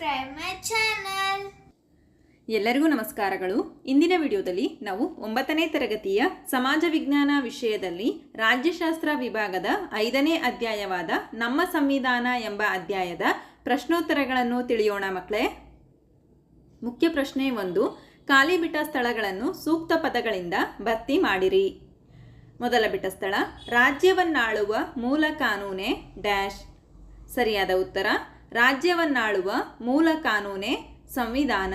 subscribe ಮೈ. ಎಲ್ಲರಿಗೂ ನಮಸ್ಕಾರಗಳು. ಇಂದಿನ ವಿಡಿಯೋದಲ್ಲಿ ನಾವು ಒಂಬತ್ತನೇ ತರಗತಿಯ ಸಮಾಜ ವಿಜ್ಞಾನ ವಿಷಯದಲ್ಲಿ ರಾಜ್ಯಶಾಸ್ತ್ರ ವಿಭಾಗದ ಐದನೇ ಅಧ್ಯಾಯವಾದ ನಮ್ಮ ಸಂವಿಧಾನ ಎಂಬ ಅಧ್ಯಾಯದ ಪ್ರಶ್ನೋತ್ತರಗಳನ್ನು ತಿಳಿಯೋಣ ಮಕ್ಕಳೇ. ಮುಖ್ಯ ಪ್ರಶ್ನೆ ಒಂದು, ಖಾಲಿ ಬಿಟ್ಟ ಸ್ಥಳಗಳನ್ನು ಸೂಕ್ತ ಪದಗಳಿಂದ ಭರ್ತಿ ಮಾಡಿರಿ. ಮೊದಲ ಬಿಟ್ಟ ಸ್ಥಳ, ರಾಜ್ಯವನ್ನಾಳುವ ಮೂಲ ಕಾನೂನೇ ಡ್ಯಾಶ್. ಸರಿಯಾದ ಉತ್ತರ ರಾಜ್ಯವನ್ನಾಳುವ ಮೂಲ ಕಾನೂನೇ ಸಂವಿಧಾನ.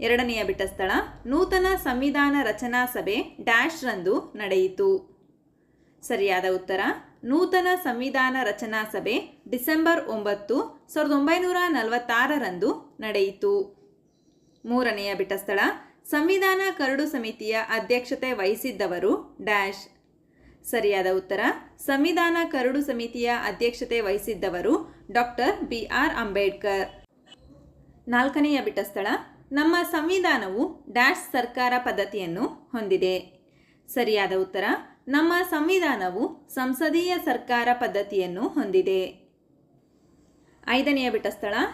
ಎರಡನೆಯ ಬಿಟ್ಟ ಸ್ಥಳ ನೂತನ ಸಂವಿಧಾನ ರಚನಾ ಸಭೆ ಡ್ಯಾಶ್ ರಂದು ನಡೆಯಿತು. ಸರಿಯಾದ ಉತ್ತರ, ನೂತನ ಸಂವಿಧಾನ ರಚನಾ ಸಭೆ ಡಿಸೆಂಬರ್ ಒಂಬತ್ತು, ಸಾವಿರದ ಒಂಬೈನೂರ ನಲವತ್ತಾರರಂದು ನಡೆಯಿತು. ಮೂರನೆಯ ಬಿಟ್ಟ ಸ್ಥಳ ಸಂವಿಧಾನ ಕರಡು ಸಮಿತಿಯ ಅಧ್ಯಕ್ಷತೆ ವಹಿಸಿದ್ದವರು ಡ್ಯಾಶ್. ಸರಿಯಾದ ಉತ್ತರ. ಸಂವಿಧಾನ ಕರಡು ಸಮಿತಿಯ ಅಧ್ಯಕ್ಷತೆ ವಹಿಸಿದ್ದವರು ಡಾಕ್ಟರ್ ಬಿ ಆರ್ ಅಂಬೇಡ್ಕರ್. ನಾಲ್ಕನೆಯ ಬಿಟ್ಟ ನಮ್ಮ ಸಂವಿಧಾನವು ಡ್ಯಾಶ್ ಸರ್ಕಾರ ಪದ್ಧತಿಯನ್ನು ಹೊಂದಿದೆ. ಸರಿಯಾದ ಉತ್ತರ. ನಮ್ಮ ಸಂವಿಧಾನವು ಸಂಸದೀಯ ಸರ್ಕಾರ ಪದ್ಧತಿಯನ್ನು ಹೊಂದಿದೆ. ಐದನೆಯ ಬಿಟ್ಟ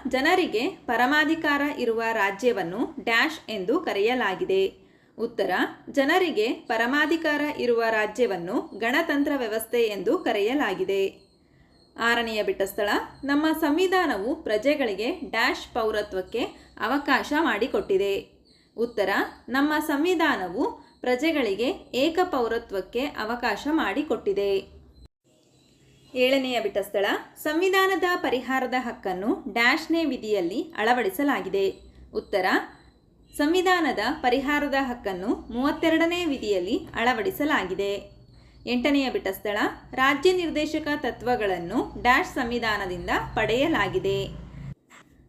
ಜನರಿಗೆ ಪರಮಾಧಿಕಾರ ಇರುವ ರಾಜ್ಯವನ್ನು ಡ್ಯಾಶ್ ಎಂದು ಕರೆಯಲಾಗಿದೆ. ಉತ್ತರ, ಜನರಿಗೆ ಪರಮಾಧಿಕಾರ ಇರುವ ರಾಜ್ಯವನ್ನು ಗಣತಂತ್ರ ವ್ಯವಸ್ಥೆ ಎಂದು ಕರೆಯಲಾಗಿದೆ. ಆರನೆಯ ಬಿಟ್ಟ ಸ್ಥಳ ನಮ್ಮ ಸಂವಿಧಾನವು ಪ್ರಜೆಗಳಿಗೆ ಡ್ಯಾಶ್ ಪೌರತ್ವಕ್ಕೆ ಅವಕಾಶ ಮಾಡಿಕೊಟ್ಟಿದೆ. ಉತ್ತರ, ನಮ್ಮ ಸಂವಿಧಾನವು ಪ್ರಜೆಗಳಿಗೆ ಏಕ ಪೌರತ್ವಕ್ಕೆ ಅವಕಾಶ ಮಾಡಿಕೊಟ್ಟಿದೆ. ಏಳನೆಯ ಬಿಟ್ಟ ಸ್ಥಳ ಸಂವಿಧಾನದ ಪರಿಹಾರದ ಹಕ್ಕನ್ನು ಡ್ಯಾಶ್ನೇ ವಿಧಿಯಲ್ಲಿ ಅಳವಡಿಸಲಾಗಿದೆ. ಉತ್ತರ ಸಂವಿಧಾನದ ಪರಿಹಾರದ ಹಕ್ಕನ್ನು ಮೂವತ್ತೆರಡನೇ ವಿಧಿಯಲ್ಲಿ ಅಳವಡಿಸಲಾಗಿದೆ. ಎಂಟನೆಯ ಬಿಟ್ಟ ಸ್ಥಳ ರಾಜ್ಯ ನಿರ್ದೇಶಕ ತತ್ವಗಳನ್ನು ಡ್ಯಾಶ್ ಸಂವಿಧಾನದಿಂದ ಪಡೆಯಲಾಗಿದೆ.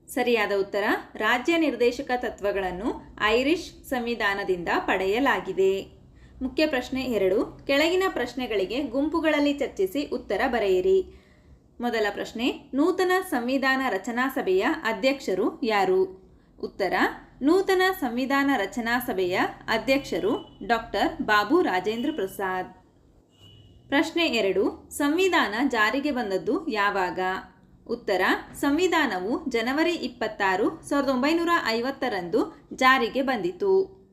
ಸರಿಯಾದ ಉತ್ತರ, ರಾಜ್ಯ ನಿರ್ದೇಶಕ ತತ್ವಗಳನ್ನು ಐರಿಷ್ ಸಂವಿಧಾನದಿಂದ ಪಡೆಯಲಾಗಿದೆ. ಮುಖ್ಯ ಪ್ರಶ್ನೆ ಎರಡು, ಕೆಳಗಿನ ಪ್ರಶ್ನೆಗಳಿಗೆ ಗುಂಪುಗಳಲ್ಲಿ ಚರ್ಚಿಸಿ ಉತ್ತರ ಬರೆಯಿರಿ. ಮೊದಲ ಪ್ರಶ್ನೆ, ನೂತನ ಸಂವಿಧಾನ ರಚನಾ ಸಭೆಯ ಅಧ್ಯಕ್ಷರು ಯಾರು? ಉತ್ತರ, ನೂತನ ಸಂವಿಧಾನ ರಚನಾ ಸಭೆಯ ಅಧ್ಯಕ್ಷರು ಡಾಕ್ಟರ್ ಬಾಬು ರಾಜೇಂದ್ರ ಪ್ರಸಾದ್. ಪ್ರಶ್ನೆ ಎರಡು, ಸಂವಿಧಾನ ಜಾರಿಗೆ ಬಂದದ್ದು ಯಾವಾಗ? ಉತ್ತರ, ಸಂವಿಧಾನವು ಜನವರಿ ಇಪ್ಪತ್ತಾರು, ಸಾವಿರದ ಒಂಬೈನೂರ ಐವತ್ತರಂದು ಜಾರಿಗೆ ಬಂದಿತು.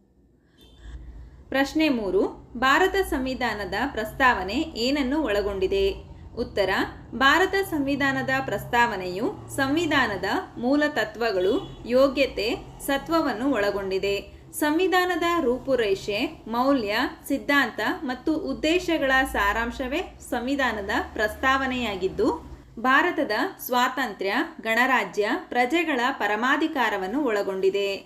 ಪ್ರಶ್ನೆ ಮೂರು, ಭಾರತ ಸಂವಿಧಾನದ ಪ್ರಸ್ತಾವನೆ ಏನನ್ನು ಒಳಗೊಂಡಿದೆ? ಉತ್ತರ, ಭಾರತ ಸಂವಿಧಾನದ ಪ್ರಸ್ತಾವನೆಯು ಸಂವಿಧಾನದ ಮೂಲ ತತ್ವಗಳು, ಯೋಗ್ಯತೆ, ಸತ್ವವನ್ನು ಒಳಗೊಂಡಿದೆ. ಸಂವಿಧಾನದ ರೂಪುರೇಷೆ, ಮೌಲ್ಯ, ಸಿದ್ಧಾಂತ ಮತ್ತು ಉದ್ದೇಶಗಳ ಸಾರಾಂಶವೇ ಸಂವಿಧಾನದ ಪ್ರಸ್ತಾವನೆಯಾಗಿದ್ದು, ಭಾರತದ ಸ್ವಾತಂತ್ರ್ಯ, ಗಣರಾಜ್ಯ, ಪ್ರಜೆಗಳ ಪರಮಾಧಿಕಾರವನ್ನು ಒಳಗೊಂಡಿದೆ.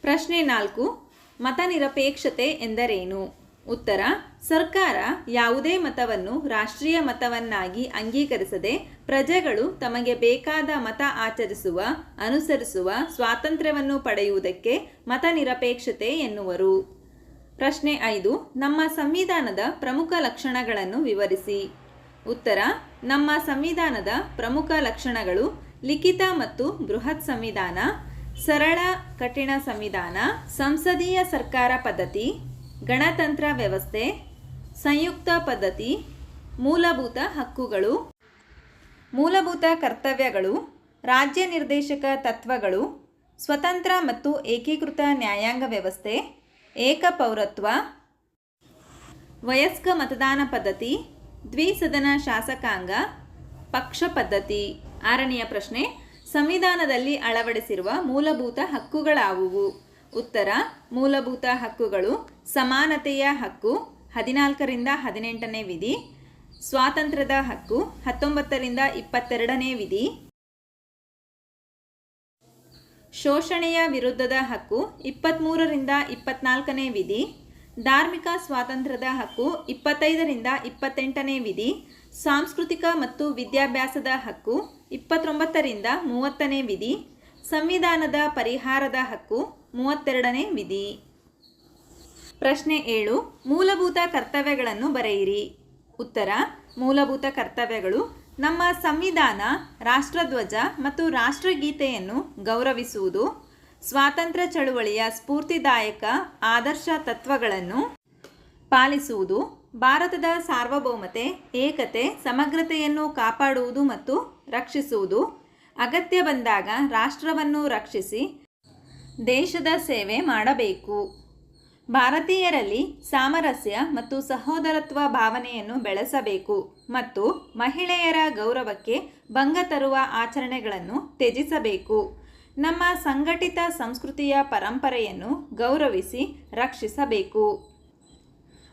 ಪ್ರಶ್ನೆ ನಾಲ್ಕು, ಮತನಿರಪೇಕ್ಷತೆ ಎಂದರೇನು? ಉತ್ತರ, ಸರ್ಕಾರ ಯಾವುದೇ ಮತವನ್ನು ರಾಷ್ಟ್ರೀಯ ಮತವನ್ನಾಗಿ ಅಂಗೀಕರಿಸದೆ ಪ್ರಜೆಗಳು ತಮಗೆ ಬೇಕಾದ ಮತ ಆಚರಿಸುವ, ಅನುಸರಿಸುವ ಸ್ವಾತಂತ್ರ್ಯವನ್ನು ಪಡೆಯುವುದಕ್ಕೆ ಮತ ನಿರಪೇಕ್ಷತೆ ಎನ್ನುವರು. ಪ್ರಶ್ನೆ ಐದು, ನಮ್ಮ ಸಂವಿಧಾನದ ಪ್ರಮುಖ ಲಕ್ಷಣಗಳನ್ನು ವಿವರಿಸಿ. ಉತ್ತರ, ನಮ್ಮ ಸಂವಿಧಾನದ ಪ್ರಮುಖ ಲಕ್ಷಣಗಳು ಲಿಖಿತ ಮತ್ತು ಬೃಹತ್ ಸಂವಿಧಾನ, ಸರಳ, ಕಠಿಣ ಸಂವಿಧಾನ, ಸಂಸದೀಯ ಸರ್ಕಾರ ಪದ್ಧತಿ ಗಣತಂತ್ರ ವ್ಯವಸ್ಥೆ, ಸಂಯುಕ್ತ ಪದ್ಧತಿ, ಮೂಲಭೂತ ಹಕ್ಕುಗಳು, ಮೂಲಭೂತ ಕರ್ತವ್ಯಗಳು, ರಾಜ್ಯ ನಿರ್ದೇಶಕ ತತ್ವಗಳು, ಸ್ವತಂತ್ರ ಮತ್ತು ಏಕೀಕೃತ ನ್ಯಾಯಾಂಗ ವ್ಯವಸ್ಥೆ ಏಕಪೌರತ್ವ ವಯಸ್ಕ ಮತದಾನ ಪದ್ಧತಿ, ದ್ವಿಸದನ ಶಾಸಕಾಂಗ, ಪಕ್ಷ ಪದ್ಧತಿ. ಆರನೆಯ ಪ್ರಶ್ನೆ, ಸಂವಿಧಾನದಲ್ಲಿ ಅಳವಡಿಸಿರುವ ಮೂಲಭೂತ ಹಕ್ಕುಗಳಾವುವು? ಉತ್ತರ, ಮೂಲಭೂತ ಹಕ್ಕುಗಳು, ಸಮಾನತೆಯ ಹಕ್ಕು, ಹದಿನಾಲ್ಕರಿಂದ ಹದಿನೆಂಟನೇ ವಿಧಿ, ಸ್ವಾತಂತ್ರ್ಯದ ಹಕ್ಕು, ಹತ್ತೊಂಬತ್ತರಿಂದ ಇಪ್ಪತ್ತೆರಡನೇ ವಿಧಿ, ಶೋಷಣೆಯ ವಿರುದ್ಧದ ಹಕ್ಕು ಇಪ್ಪತ್ತ್ಮೂರರಿಂದ ಇಪ್ಪತ್ನಾಲ್ಕನೇ ವಿಧಿ, ಧಾರ್ಮಿಕ ಸ್ವಾತಂತ್ರ್ಯದ ಹಕ್ಕು, ಇಪ್ಪತ್ತೈದರಿಂದ ಇಪ್ಪತ್ತೆಂಟನೇ ವಿಧಿ, ಸಾಂಸ್ಕೃತಿಕ ಮತ್ತು ವಿದ್ಯಾಭ್ಯಾಸದ ಹಕ್ಕು, ಇಪ್ಪತ್ತೊಂಬತ್ತರಿಂದ ಮೂವತ್ತನೇ ವಿಧಿ, ಸಂವಿಧಾನದ ಪರಿಹಾರದ ಹಕ್ಕು ಮೂವತ್ತೆರಡನೇ ವಿಧಿ. ಪ್ರಶ್ನೆ ಏಳು, ಮೂಲಭೂತ ಕರ್ತವ್ಯಗಳನ್ನು ಬರೆಯಿರಿ. ಉತ್ತರ, ಮೂಲಭೂತ ಕರ್ತವ್ಯಗಳು ನಮ್ಮ ಸಂವಿಧಾನ, ರಾಷ್ಟ್ರಧ್ವಜ ಮತ್ತು ರಾಷ್ಟ್ರಗೀತೆಯನ್ನು ಗೌರವಿಸುವುದು. ಸ್ವಾತಂತ್ರ್ಯ ಚಳುವಳಿಯ ಸ್ಫೂರ್ತಿದಾಯಕ ಆದರ್ಶ ತತ್ವಗಳನ್ನು ಪಾಲಿಸುವುದು. ಭಾರತದ ಸಾರ್ವಭೌಮತೆ, ಏಕತೆ, ಸಮಗ್ರತೆಯನ್ನು ಕಾಪಾಡುವುದು ಮತ್ತು ರಕ್ಷಿಸುವುದು. ಅಗತ್ಯ ಬಂದಾಗ ರಾಷ್ಟ್ರವನ್ನು ರಕ್ಷಿಸಿ ದೇಶದ ಸೇವೆ ಮಾಡಬೇಕು. ಭಾರತೀಯರಲ್ಲಿ ಸಾಮರಸ್ಯ ಮತ್ತು ಸಹೋದರತ್ವ ಭಾವನೆಯನ್ನು ಬೆಳೆಸಬೇಕು ಮತ್ತು ಮಹಿಳೆಯರ ಗೌರವಕ್ಕೆ ಭಂಗ ತರುವ ಆಚರಣೆಗಳನ್ನು ತ್ಯಜಿಸಬೇಕು. ನಮ್ಮ ಸಂಘಟಿತ ಸಂಸ್ಕೃತಿಯ ಪರಂಪರೆಯನ್ನು ಗೌರವಿಸಿ ರಕ್ಷಿಸಬೇಕು.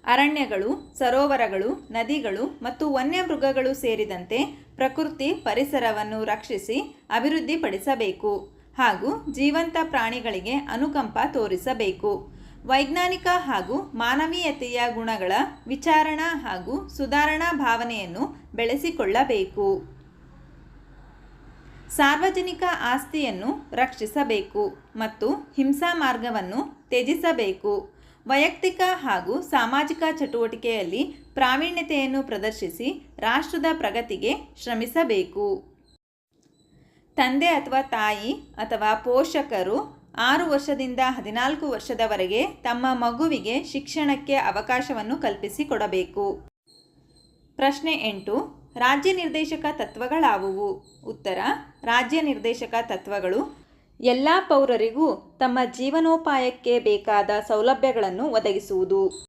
ಅರಣ್ಯಗಳು, ಸರೋವರಗಳು, ನದಿಗಳು ಮತ್ತು ವನ್ಯಮೃಗಗಳು ಸೇರಿದಂತೆ ಪ್ರಕೃತಿ ಪರಿಸರವನ್ನು ರಕ್ಷಿಸಿ ಅಭಿವೃದ್ಧಿಪಡಿಸಬೇಕು. ಹಾಗೂ ಜೀವಂತ ಪ್ರಾಣಿಗಳಿಗೆ ಅನುಕಂಪ ತೋರಿಸಬೇಕು. ವೈಜ್ಞಾನಿಕ ಹಾಗೂ ಮಾನವೀಯತೆಯ ಗುಣಗಳ ವಿಚಾರಣಾ ಹಾಗೂ ಸುಧಾರಣಾ ಭಾವನೆಯನ್ನು ಬೆಳೆಸಿಕೊಳ್ಳಬೇಕು. ಸಾರ್ವಜನಿಕ ಆಸ್ತಿಯನ್ನು ರಕ್ಷಿಸಬೇಕು ಮತ್ತು ಹಿಂಸಾ ಮಾರ್ಗವನ್ನು ತ್ಯಜಿಸಬೇಕು. ವೈಯಕ್ತಿಕ ಹಾಗೂ ಸಾಮಾಜಿಕ ಚಟುವಟಿಕೆಯಲ್ಲಿ ಪ್ರಾವೀಣ್ಯತೆಯನ್ನು ಪ್ರದರ್ಶಿಸಿ ರಾಷ್ಟ್ರದ ಪ್ರಗತಿಗೆ ಶ್ರಮಿಸಬೇಕು. ತಂದೆ ಅಥವಾ ತಾಯಿ ಅಥವಾ ಪೋಷಕರು ಆರು ವರ್ಷದಿಂದ ಹದಿನಾಲ್ಕು ವರ್ಷದವರೆಗೆ ತಮ್ಮ ಮಗುವಿಗೆ ಶಿಕ್ಷಣಕ್ಕೆ ಅವಕಾಶವನ್ನು ಕಲ್ಪಿಸಿಕೊಡಬೇಕು. ಪ್ರಶ್ನೆ ಎಂಟು, ರಾಜ್ಯ ನಿರ್ದೇಶಕ ತತ್ವಗಳಾವುವು? ಉತ್ತರ, ರಾಜ್ಯ ನಿರ್ದೇಶಕ ತತ್ವಗಳು ಎಲ್ಲ ಪೌರರಿಗೂ ತಮ್ಮ ಜೀವನೋಪಾಯಕ್ಕೆ ಬೇಕಾದ ಸೌಲಭ್ಯಗಳನ್ನು ಒದಗಿಸುವುದು.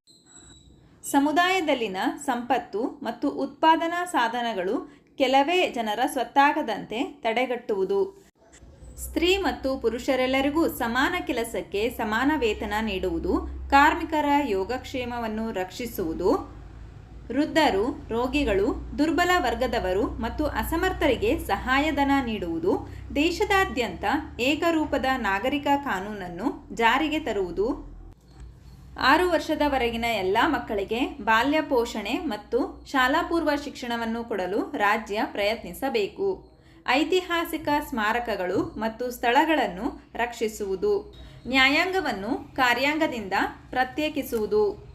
ಸಮುದಾಯದಲ್ಲಿನ ಸಂಪತ್ತು ಮತ್ತು ಉತ್ಪಾದನಾ ಸಾಧನಗಳು ಕೆಲವೇ ಜನರ ಸ್ವತ್ತಾಗದಂತೆ ತಡೆಗಟ್ಟುವುದು. ಸ್ತ್ರೀ ಮತ್ತು ಪುರುಷರೆಲ್ಲರಿಗೂ ಸಮಾನ ಕೆಲಸಕ್ಕೆ ಸಮಾನ ವೇತನ ನೀಡುವುದು, ಕಾರ್ಮಿಕರ ಯೋಗಕ್ಷೇಮವನ್ನು ರಕ್ಷಿಸುವುದು. ವೃದ್ಧರು, ರೋಗಿಗಳು, ದುರ್ಬಲ ವರ್ಗದವರು ಮತ್ತು ಅಸಮರ್ಥರಿಗೆ ಸಹಾಯಧನ ನೀಡುವುದು, ದೇಶದಾದ್ಯಂತ ಏಕರೂಪದ ನಾಗರಿಕ ಕಾನೂನನ್ನು ಜಾರಿಗೆ ತರುವುದು. ಆರು ವರ್ಷದವರೆಗಿನ ಎಲ್ಲ ಮಕ್ಕಳಿಗೆ ಬಾಲ್ಯ ಪೋಷಣೆ ಮತ್ತು ಶಾಲಾಪೂರ್ವ ಶಿಕ್ಷಣವನ್ನು ಕೊಡಲು ರಾಜ್ಯ ಪ್ರಯತ್ನಿಸಬೇಕು. ಐತಿಹಾಸಿಕ ಸ್ಮಾರಕಗಳು ಮತ್ತು ಸ್ಥಳಗಳನ್ನು ರಕ್ಷಿಸುವುದು, ನ್ಯಾಯಾಂಗವನ್ನು ಕಾರ್ಯಾಂಗದಿಂದ ಪ್ರತ್ಯೇಕಿಸುವುದು,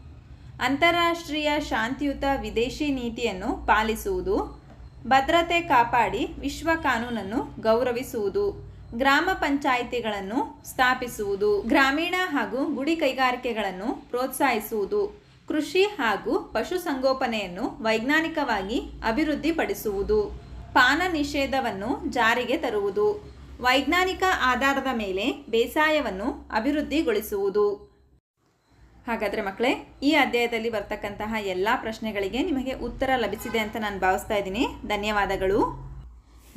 ಅಂತಾರಾಷ್ಟ್ರೀಯ ಶಾಂತಿಯುತ ವಿದೇಶಿ ನೀತಿಯನ್ನು ಪಾಲಿಸುವುದು, ಭದ್ರತೆ ಕಾಪಾಡಿ ವಿಶ್ವ ಕಾನೂನನ್ನು ಗೌರವಿಸುವುದು. ಗ್ರಾಮ ಪಂಚಾಯಿತಿಗಳನ್ನು ಸ್ಥಾಪಿಸುವುದು, ಗ್ರಾಮೀಣ ಹಾಗೂ ಗುಡಿ ಕೈಗಾರಿಕೆಗಳನ್ನು ಪ್ರೋತ್ಸಾಹಿಸುವುದು, ಕೃಷಿ ಹಾಗೂ ಪಶುಸಂಗೋಪನೆಯನ್ನು ವೈಜ್ಞಾನಿಕವಾಗಿ ಅಭಿವೃದ್ಧಿಪಡಿಸುವುದು, ಪಾನ ನಿಷೇಧವನ್ನು ಜಾರಿಗೆ ತರುವುದು, ವೈಜ್ಞಾನಿಕ ಆಧಾರದ ಮೇಲೆ ಬೇಸಾಯವನ್ನು ಅಭಿವೃದ್ಧಿಗೊಳಿಸುವುದು. ಹಾಗಾದರೆ ಮಕ್ಕಳೇ, ಈ ಅಧ್ಯಾಯದಲ್ಲಿ ಬರ್ತಕ್ಕಂತಹ ಎಲ್ಲ ಪ್ರಶ್ನೆಗಳಿಗೆ ನಿಮಗೆ ಉತ್ತರ ಲಭಿಸಿದೆ ಅಂತ ನಾನು ಭಾವಿಸ್ತಾ ಇದ್ದೀನಿ. ಧನ್ಯವಾದಗಳು.